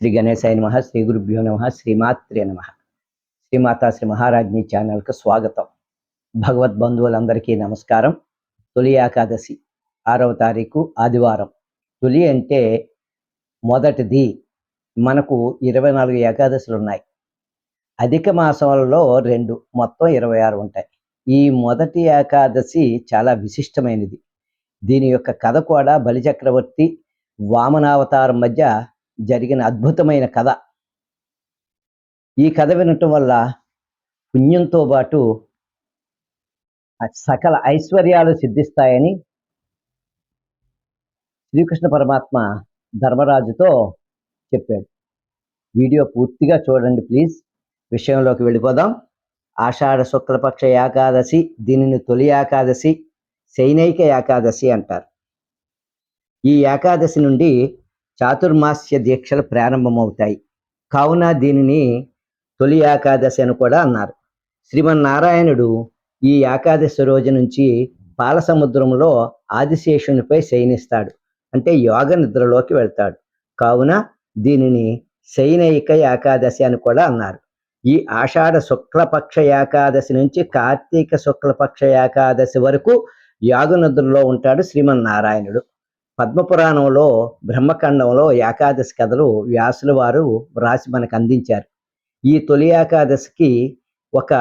శ్రీ గణేశాయ నమ శ్రీ గురుభ్యో నమ శ్రీమాత్రే నమ. శ్రీమాతా శ్రీ మహారాజ్ని ఛానల్కి స్వాగతం. భగవద్ బంధువులందరికీ నమస్కారం. తొలి ఏకాదశి ఆరవ తారీఖు ఆదివారం. తొలి అంటే మొదటిది. మనకు ఇరవై నాలుగు ఏకాదశులు ఉన్నాయి. అధిక మాసంలో రెండు మొత్తం ఇరవై ఆరు ఉంటాయి. ఈ మొదటి ఏకాదశి చాలా విశిష్టమైనది. దీని యొక్క కథ కూడా బలిచక్రవర్తి వామనావతారం మధ్య జరిగిన అద్భుతమైన కథ. ఈ కథ వినటం వల్ల పుణ్యంతో పాటు సకల ఐశ్వర్యాలు సిద్ధిస్తాయని శ్రీకృష్ణ పరమాత్మ ధర్మరాజుతో చెప్పాడు. వీడియో పూర్తిగా చూడండి ప్లీజ్. విషయంలోకి వెళ్ళిపోదాం. ఆషాఢ శుక్లపక్ష ఏకాదశి దీనిని తొలి ఏకాదశి సైనైక ఏకాదశి అంటారు. ఈ ఏకాదశి నుండి చాతుర్మాస్య దీక్షలు ప్రారంభమవుతాయి. కావున దీనిని తొలి ఏకాదశి అని కూడా అన్నారు. శ్రీమన్నారాయణుడు ఈ ఏకాదశి రోజు నుంచి పాలసముద్రంలో ఆదిశేషునిపై శయనిస్తాడు. అంటే యోగ నిద్రలోకి వెళ్తాడు. కావున దీనిని శయనైక ఏకాదశి అని కూడా అన్నారు. ఈ ఆషాఢ శుక్లపక్ష ఏకాదశి నుంచి కార్తీక శుక్లపక్ష ఏకాదశి వరకు యోగ నిద్రలో ఉంటాడు శ్రీమన్నారాయణుడు. పద్మపురాణంలో బ్రహ్మఖండంలో ఏకాదశి కథలు వ్యాసుల వారు వ్రాసి మనకు అందించారు. ఈ తొలి ఏకాదశికి ఒక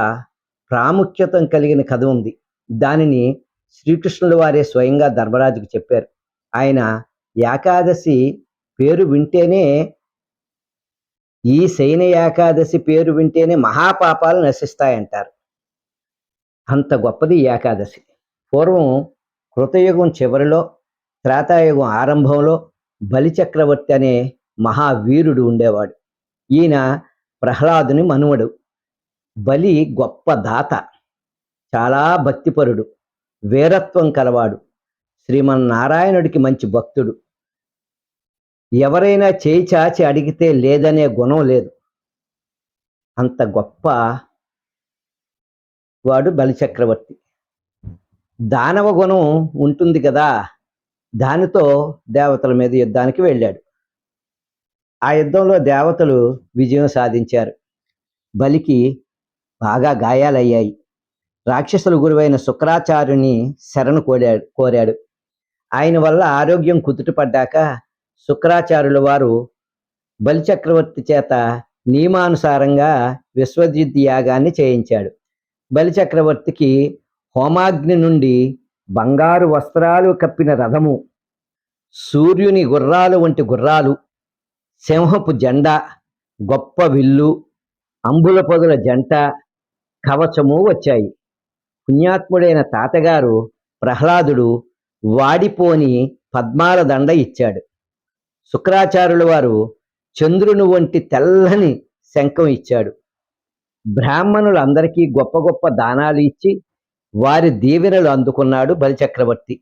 ప్రాముఖ్యత కలిగిన కథ ఉంది. దానిని శ్రీకృష్ణుల వారే స్వయంగా ధర్మరాజుకు చెప్పారు. ఆయన ఏకాదశి పేరు వింటేనే ఈ శయన ఏకాదశి పేరు వింటేనే మహాపాపాలు నశిస్తాయంటారు. అంత గొప్పది ఏకాదశి. పూర్వం కృతయుగం చివరిలో త్రేతాయుగం ఆరంభంలో బలిచక్రవర్తి అనే మహావీరుడు ఉండేవాడు. ఈయన ప్రహ్లాదుని మనువడు బలి గొప్ప దాత చాలా భక్తిపరుడు వీరత్వం కలవాడు శ్రీమన్నారాయణుడికి మంచి భక్తుడు. ఎవరైనా చేయి చాచి అడిగితే లేదనే గుణం లేదు. అంత గొప్ప వాడు బలిచక్రవర్తి. దానవ గుణం ఉంటుంది కదా దానితో దేవతల మీద యుద్ధానికి వెళ్ళాడు. ఆ యుద్ధంలో దేవతలు విజయం సాధించారు. బలికి బాగా గాయాలయ్యాయి. రాక్షసుల గురువైన శుక్రాచార్యుని శరణు కోరాడు కోరాడు. ఆయన వల్ల ఆరోగ్యం కుదుటపడ్డాక శుక్రాచార్యుల వారు బలిచక్రవర్తి చేత నియమానుసారంగా విశ్వజిత్ యాగాన్ని చేయించాడు. బలిచక్రవర్తికి హోమాగ్ని నుండి బంగారు వస్త్రాలు కప్పిన రథము సూర్యుని గుర్రాలు వంటి గుర్రాలు సింహపు జెండా గొప్ప విల్లు అంబుల పొదల జంట కవచము వచ్చాయి. పుణ్యాత్ముడైన తాతగారు ప్రహ్లాదుడు వాడిపోని పద్మాల దండ ఇచ్చాడు. శుక్రాచార్యుల వారు చంద్రుని వంటి తెల్లని శంఖం ఇచ్చాడు. బ్రాహ్మణులందరికీ గొప్ప గొప్ప దానాలు ఇచ్చి వారి దీవెనలు అందుకున్నాడు బలిచక్రవర్తి.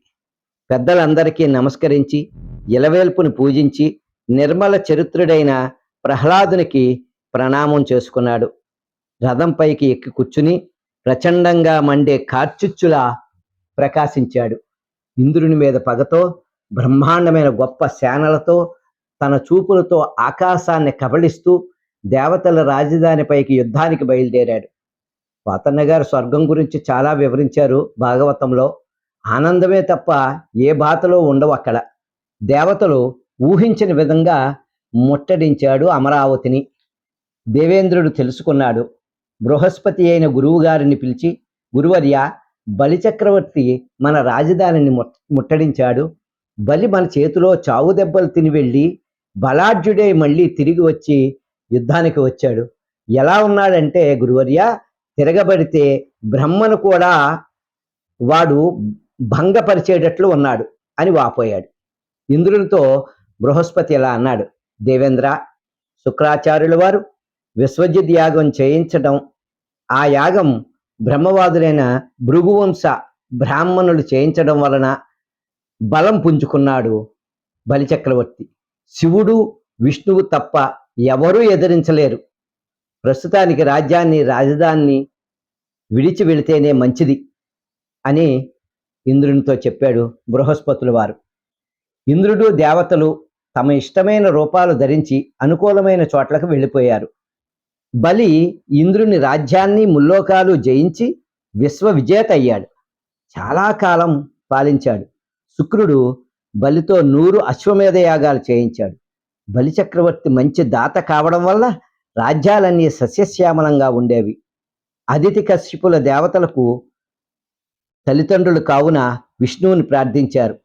పెద్దలందరికీ నమస్కరించి ఇలవేల్పుని పూజించి నిర్మల చరిత్రుడైన ప్రహ్లాదునికి ప్రణామం చేసుకున్నాడు. రథంపైకి ఎక్కి కూర్చుని ప్రచండంగా మండే కార్చుచ్చులా ప్రకాశించాడు. ఇంద్రుని మీద పగతో బ్రహ్మాండమైన గొప్ప సేనలతో తన చూపులతో ఆకాశాన్ని కబళిస్తూ దేవతల రాజధానిపైకి యుద్ధానికి బయలుదేరాడు. పోతన్న గారు స్వర్గం గురించి చాలా వివరించారు భాగవతంలో. ఆనందమే తప్ప ఏ బాతలో ఉండవు అక్కడ. దేవతలు ఊహించిన విధంగా ముట్టడించాడు అమరావతిని. దేవేంద్రుడు తెలుసుకున్నాడు. బృహస్పతి అయిన గురువు గారిని పిలిచి గురువర్య బలిచక్రవర్తి మన రాజధానిని ముట్టడించాడు. బలి మన చేతిలో చావు దెబ్బలు తిని వెళ్ళి బలాఢ్యుడై మళ్ళీ తిరిగి వచ్చి యుద్ధానికి వచ్చాడు. ఎలా ఉన్నాడంటే గురువర్య తిరగబడితే బ్రహ్మను కూడా వాడు భంగపరిచేటట్లు ఉన్నాడు అని వాపోయాడు. ఇంద్రునితో బృహస్పతి ఇలా అన్నాడు దేవేంద్ర శుక్రాచార్యుల వారు విశ్వజిత్ యాగం చేయించడం ఆ యాగం బ్రహ్మవాదులైన భృగువంశ బ్రాహ్మణులు చేయించడం వలన బలం పుంజుకున్నాడు బలిచక్రవర్తి. శివుడు విష్ణువు తప్ప ఎవరూ ఎదిరించలేరు. ప్రస్తుతానికి రాజ్యాన్ని రాజధానిని విడిచి వెళితేనే మంచిది అని ఇంద్రునితో చెప్పాడు బృహస్పతుల వారు. ఇంద్రుడు దేవతలు తమ ఇష్టమైన రూపాలు ధరించి అనుకూలమైన చోట్లకు వెళ్ళిపోయారు. బలి ఇంద్రుని రాజ్యాన్ని ముల్లోకాలు జయించి విశ్వ విజేత అయ్యాడు. చాలా కాలం పాలించాడు. శుక్రుడు బలితో నూరు అశ్వమేధ యాగాలు చేయించాడు. బలి చక్రవర్తి మంచి దాత కావడం వల్ల రాజ్యాలన్నీ సస్యశ్యామలంగా ఉండేవి. అదితి కశ్యపుల దేవతలకు తల్లిదండ్రులు కావున విష్ణువుని ప్రార్థించారు.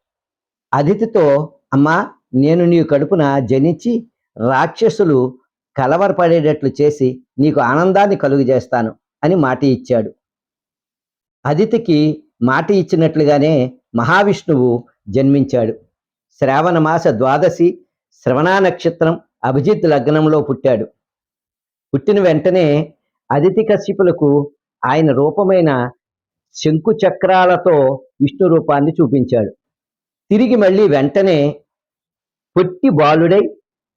అదితితో అమ్మా నేను నీ కడుపున జనించి రాక్షసులు కలవరపడేటట్లు చేసి నీకు ఆనందాన్ని కలుగజేస్తాను అని మాట ఇచ్చాడు. అదితికి మాట ఇచ్చినట్లుగానే మహావిష్ణువు జన్మించాడు. శ్రావణ మాస ద్వాదశి శ్రవణ నక్షత్రం అభిజిత్ లగ్నంలో పుట్టాడు. పుట్టిన వెంటనే అదితి కశ్యపులకు ఆయన రూపమైన శంకు చక్రాలతో విష్ణు రూపాన్ని చూపించాడు. తిరిగి మళ్ళీ వెంటనే పొట్టి బాలుడై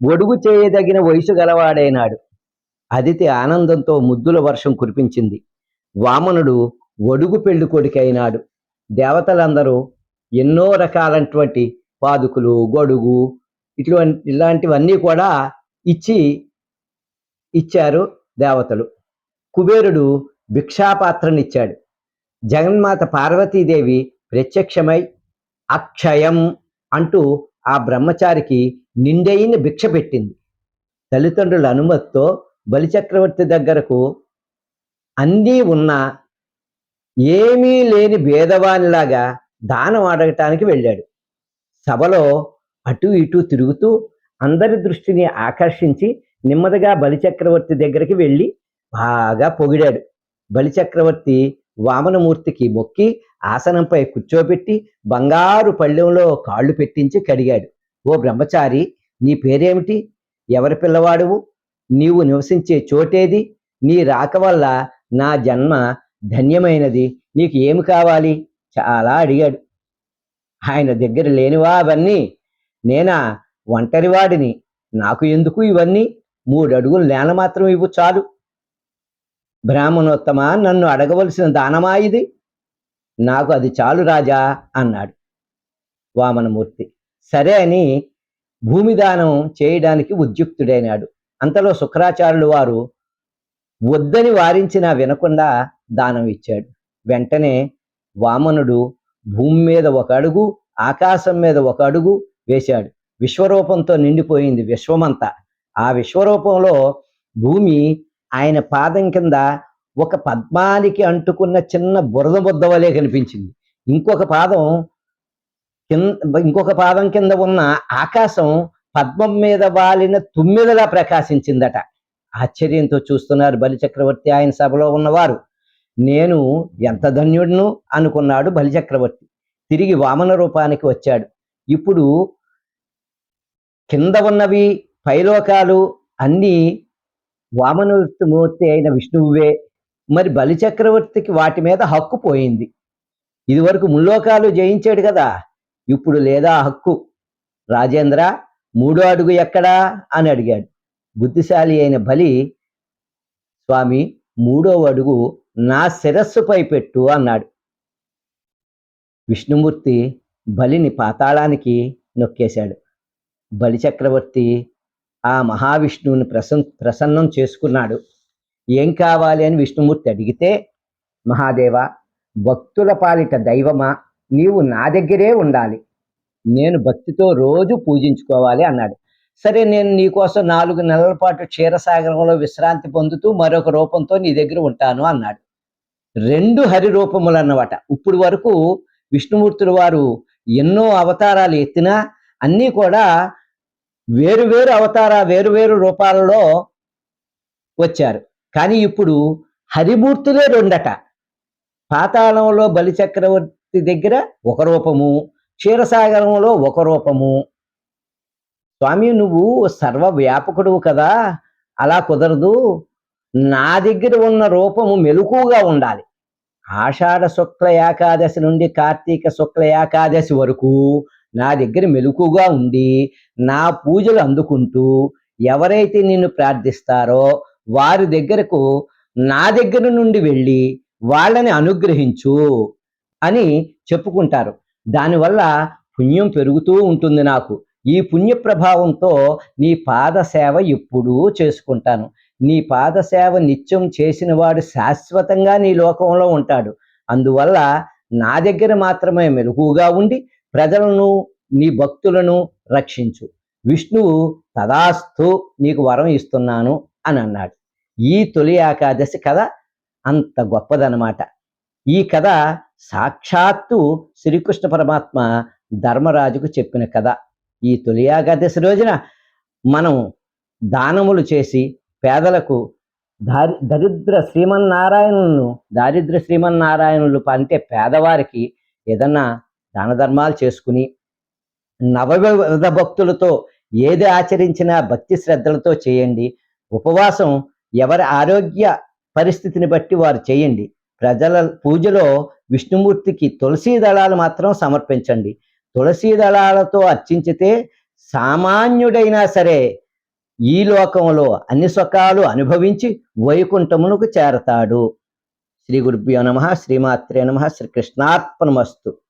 ఒడుగు చేయదగిన వయసు గలవాడైనాడు. అదితి ఆనందంతో ముద్దుల వర్షం కురిపించింది. వామనుడు ఒడుగు పెళ్ళి కొడుకైనాడు. దేవతలందరూ ఎన్నో రకాలైనటువంటి పాదుకులు గొడుగు ఇటువంటి ఇలాంటివన్నీ కూడా ఇచ్చి ఇచ్చారు దేవతలు. కుబేరుడు భిక్షాపాత్రనిచ్చాడు. జగన్మాత పార్వతీదేవి ప్రత్యక్షమై అక్షయం అంటూ ఆ బ్రహ్మచారికి నిండైన భిక్ష పెట్టింది. తల్లిదండ్రుల అనుమతితో బలిచక్రవర్తి దగ్గరకు అన్నీ ఉన్నా ఏమీ లేని భేదవానిలాగా దానం అడగటానికి వెళ్ళాడు. సభలో అటు ఇటు తిరుగుతూ అందరి దృష్టిని ఆకర్షించి నెమ్మదిగా బలిచక్రవర్తి దగ్గరికి వెళ్ళి బాగా పొగిడాడు. బలిచక్రవర్తి వామనమూర్తికి మొక్కి ఆసనంపై కూర్చోబెట్టి బంగారు పళ్ళెంలో కాళ్ళు పెట్టించి కడిగాడు. ఓ బ్రహ్మచారి నీ పేరేమిటి? ఎవరి పిల్లవాడువు? నీవు నివసించే చోటేది? నీ రాక వల్ల నా జన్మ ధన్యమైనది. నీకు ఏమి కావాలి? చాలా అడిగాడు. ఆయన దగ్గర లేనివా అవన్నీ? నేనా ఒంటరివాడిని? నాకు ఎందుకు ఇవన్నీ? మూడు అడుగులు నేల మాత్రం ఇవ్వు చాలు. బ్రాహ్మణోత్తమ నన్ను అడగవలసిన దానమా ఇది? నాకు అది చాలు రాజా అన్నాడు వామనమూర్తి. సరే అని భూమి దానం చేయడానికి ఉద్యుక్తుడైనాడు. అంతలో శుక్రాచార్యులు వారు వద్దని వారించినా వినకుండా దానం ఇచ్చాడు. వెంటనే వామనుడు భూమి మీద ఒక అడుగు ఆకాశం మీద ఒక అడుగు వేశాడు. విశ్వరూపంతో నిండిపోయింది విశ్వమంతా. ఆ విశ్వరూపంలో భూమి ఆయన పాదం కింద ఒక పద్మానికి అంటుకున్న చిన్న బురద బుద్ద వలె కనిపించింది. ఇంకొక పాదం కింద ఇంకొక పాదం కింద ఉన్న ఆకాశం పద్మం మీద వాలిన తుమ్మిదలా ప్రకాశించిందట. ఆశ్చర్యంతో చూస్తున్నారు బలిచక్రవర్తి ఆయన సభలో ఉన్నవారు. నేను ఎంత ధన్యుడును? అనుకున్నాడు బలిచక్రవర్తి. తిరిగి వామన రూపానికి వచ్చాడు. ఇప్పుడు కింద ఉన్నవి పైలోకాలు అన్నీ వామనమూర్తి అయిన విష్ణువువే మరి బలిచక్రవర్తికి వాటి మీద హక్కు పోయింది. ఇదివరకు ముల్లోకాలు జయించాడు కదా ఇప్పుడు లేదా హక్కు. రాజేంద్ర మూడో అడుగు ఎక్కడా అని అడిగాడు. బుద్ధిశాలి అయిన బలి స్వామి మూడో అడుగు నా శిరస్సుపై పెట్టు అన్నాడు. విష్ణుమూర్తి బలిని పాతాళానికి నొక్కేశాడు. బలి చక్రవర్తి ఆ మహావిష్ణువుని ప్రసన్ ప్రసన్నం చేసుకున్నాడు. ఏం కావాలి అని విష్ణుమూర్తి అడిగితే మహాదేవ భక్తుల పాలిట దైవమా? నీవు నా దగ్గరే ఉండాలి. నేను భక్తితో రోజు పూజించుకోవాలి అన్నాడు. సరే నేను నీకోసం నాలుగు నెలల పాటు క్షీరసాగరంలో విశ్రాంతి పొందుతూ మరొక రూపంతో నీ దగ్గర ఉంటాను అన్నాడు. రెండు హరి రూపములు అన్నమాట ఇప్పుడు వరకు విష్ణుమూర్తుల వారు ఎన్నో అవతారాలు ఎత్తినా అన్నీ కూడా వేరు వేరు అవతార వేరు వేరు రూపాలలో వచ్చారు. కానీ ఇప్పుడు హరిమూర్తులే రెండట. పాతాళంలో బలిచక్రవర్తి దగ్గర ఒక రూపము క్షీరసాగరంలో ఒక రూపము. స్వామి నువ్వు సర్వ వ్యాపకుడువు కదా అలా కుదరదు. నా దగ్గర ఉన్న రూపము మెలకుగా ఉండాలి. ఆషాఢ శుక్ల ఏకాదశి నుండి కార్తీక శుక్ల ఏకాదశి వరకు నా దగ్గర మెలకుగా ఉండి నా పూజలు అందుకుంటూ ఎవరైతే నిన్ను ప్రార్థిస్తారో వారి దగ్గరకు నా దగ్గర నుండి వెళ్ళి వాళ్ళని అనుగ్రహించు అని చెప్పుకుంటారు. దానివల్ల పుణ్యం పెరుగుతూ ఉంటుంది నాకు. ఈ పుణ్య ప్రభావంతో నీ పాద సేవ ఎప్పుడూ చేసుకుంటాను. నీ పాద సేవ నిత్యం చేసిన వాడు శాశ్వతంగా నీ లోకంలో ఉంటాడు. అందువల్ల నా దగ్గర మాత్రమే మెలకుగా ఉండి ప్రజలను నీ భక్తులను రక్షించు. విష్ణువు తదాస్తు నీకు వరం ఇస్తున్నాను అని అన్నాడు. ఈ తొలి ఏకాదశి కథ అంత గొప్పదనమాట ఈ కథ సాక్షాత్తు శ్రీకృష్ణ పరమాత్మ ధర్మరాజుకు చెప్పిన కథ. ఈ తొలి ఏకాదశి రోజున మనం దానములు చేసి పేదలకు దారి దరిద్ర శ్రీమన్నారాయణులను దారిద్ర శ్రీమన్నారాయణులు అంటే పేదవారికి ఏదన్నా దాన ధర్మాలు చేసుకుని నవవిధ భక్తులతో ఏది ఆచరించినా భక్తి శ్రద్ధలతో చేయండి. ఉపవాసం ఎవరి ఆరోగ్య పరిస్థితిని బట్టి వారు చేయండి. ప్రజల పూజలో విష్ణుమూర్తికి తులసీ దళాలు మాత్రం సమర్పించండి. తులసీ దళాలతో అర్చించితే సామాన్యుడైనా సరే ఈ లోకంలో అన్ని సుఖాలు అనుభవించి వైకుంఠమునకు చేరతాడు. శ్రీ గురుభ్యో నమ. శ్రీమాత్రే నమ. శ్రీ కృష్ణార్పణమస్తు.